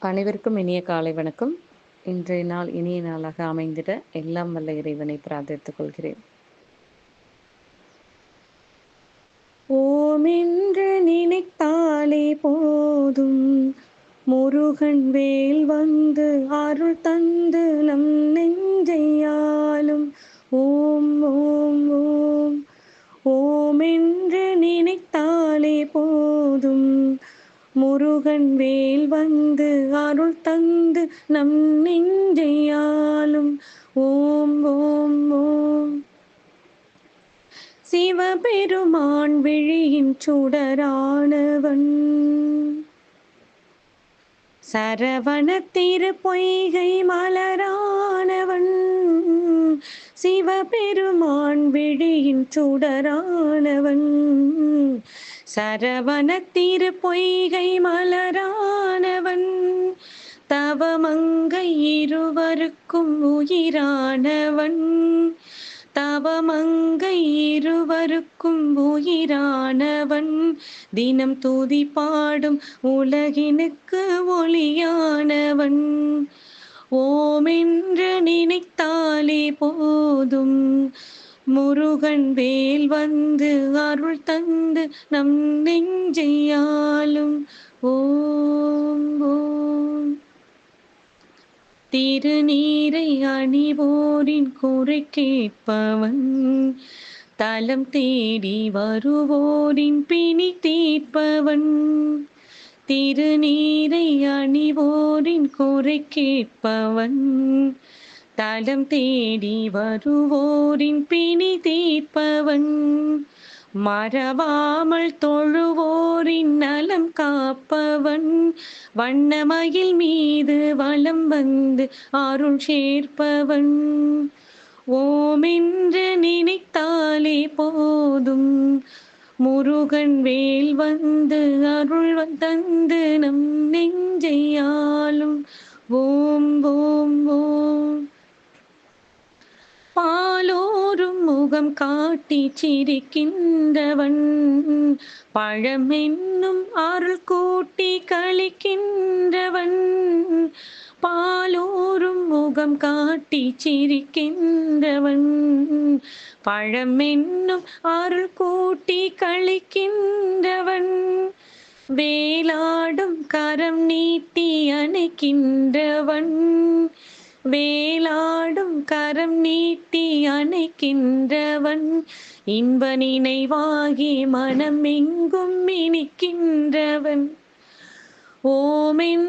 அனைவருக்கும் இனிய காலை வணக்கம். இன்றைய நாள் இனிய நாளாக அமைந்திட எல்லாம் வல்ல இறைவனை பிரார்த்தித்துக் கொள்கிறேன். ஓம் என்று நினைத்தாலே போதும். முருகன் வேல் வந்து அருள் தந்து நம் நெஞ்சையாலும். ஓம் ஓம் ஓம். ஓம் என்று நினைத்தாலே போதும். முருகன் வேல் வந்து அருள் தந்து நம் நெஞ்சையாலும். ஓம் ஓம் ஓம். சிவபெருமான் விழியின் சுடரானவன். சரவண திரு பொய்கை மலரானவன். சிவபெருமான் விழியின் சுடரானவன். சரவணத்திரு பொய்கை மலரானவன் தவமங்கை இருவருக்கும் உயிரானவன் தவமங்கை இருவருக்கும் உயிரானவன். தினம் தூதி பாடும் உலகினுக்கு ஒளியானவன். ஓமென்று நினைத்தாலே போதும். முருகன் வேல் வந்து அருள் தந்து நம் நெஞ்சையாலும். ஓம் ஓம். திருநீரை அணிவோரின் குறை கேட்பவன். தலம் தேடி வருவோரின் பிணி தீர்ப்பவன். திருநீரை அணிவோரின் குறை கேட்பவன். தலம் தேடி வருவோரின் பிணி தீர்ப்பவன். மறவாமல் தொழுவோரின் நலம் காப்பவன். வண்ணமயில் மீது வலம் வந்து அருள் சேர்ப்பவன். ஓமென்று நினைத்தாலே போதும். முருகன் வேல் வந்து அருள் தந்து நம் நெஞ்சையா മുഖം കാട്ടി ചിരിക്കിന്തവൻ പഴമെന്നും അരുൾ കൂട്ടി കളിക്കിന്തവൻ പാലോറും മുഖം കാട്ടി ചിരിക്കിന്തവൻ പഴമെന്നും അരുൾ കൂട്ടി കളിക്കിന്തവൻ വേലാടും കരം നീട്ടി അണയ്ക്കിന്തവൻ വേലാടും கரம் நீட்டி அணைக்கின்றவன். இன்ப நினைவாகி மனம் எங்கும் இனிக்கின்றவன் ஓமென்